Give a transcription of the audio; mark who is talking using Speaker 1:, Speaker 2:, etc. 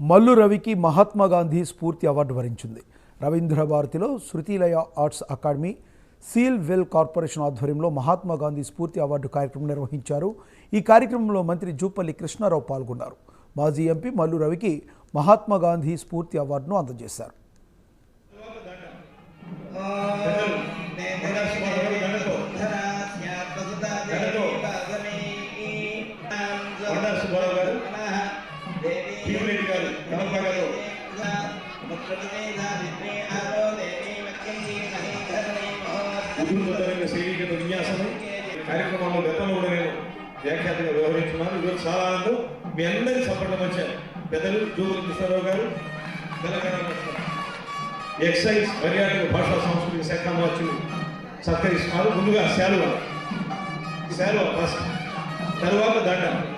Speaker 1: మల్లు రవికి మహాత్మా గాంధీ స్ఫూర్తి అవార్డు వరించింది. రవీంద్ర భారతిలో Shrutilaya arts academy seal well corporation ఆధ్వర్యంలో మహాత్మా గాంధీ స్ఫూర్తి అవార్డు కార్యక్రమం నిర్వహించారు. ఈ కార్యక్రమంలో మంత్రి జూపల్లి కృష్ణారావు పాల్గొన్నారు. మాజీ ఎంపీ మల్లు రవికి మహాత్మా గాంధీ స్ఫూర్తి అవార్డును అందజేశారు.
Speaker 2: కొండా సుబ్బారావు గారు భీమిరెడ్డి విన్యాసము కార్యక్రమంలో గతంలో కూడా నేను వ్యాఖ్యాతగా వ్యవహరించున్నాను. ఈరోజు చాలా ఆనందం. మీ అందరి సపోర్ట్ వచ్చారు పెద్దలు జోగులు కృష్ణారావు గారు తెలంగాణ ఎక్సైజ్ పర్యాటక భాషా సంస్కృతి శాఖ మార్చులు సత్కరిస్తున్నారు. ముందుగా శాలువ. శాలువ ఫస్ట్. తర్వాత దండ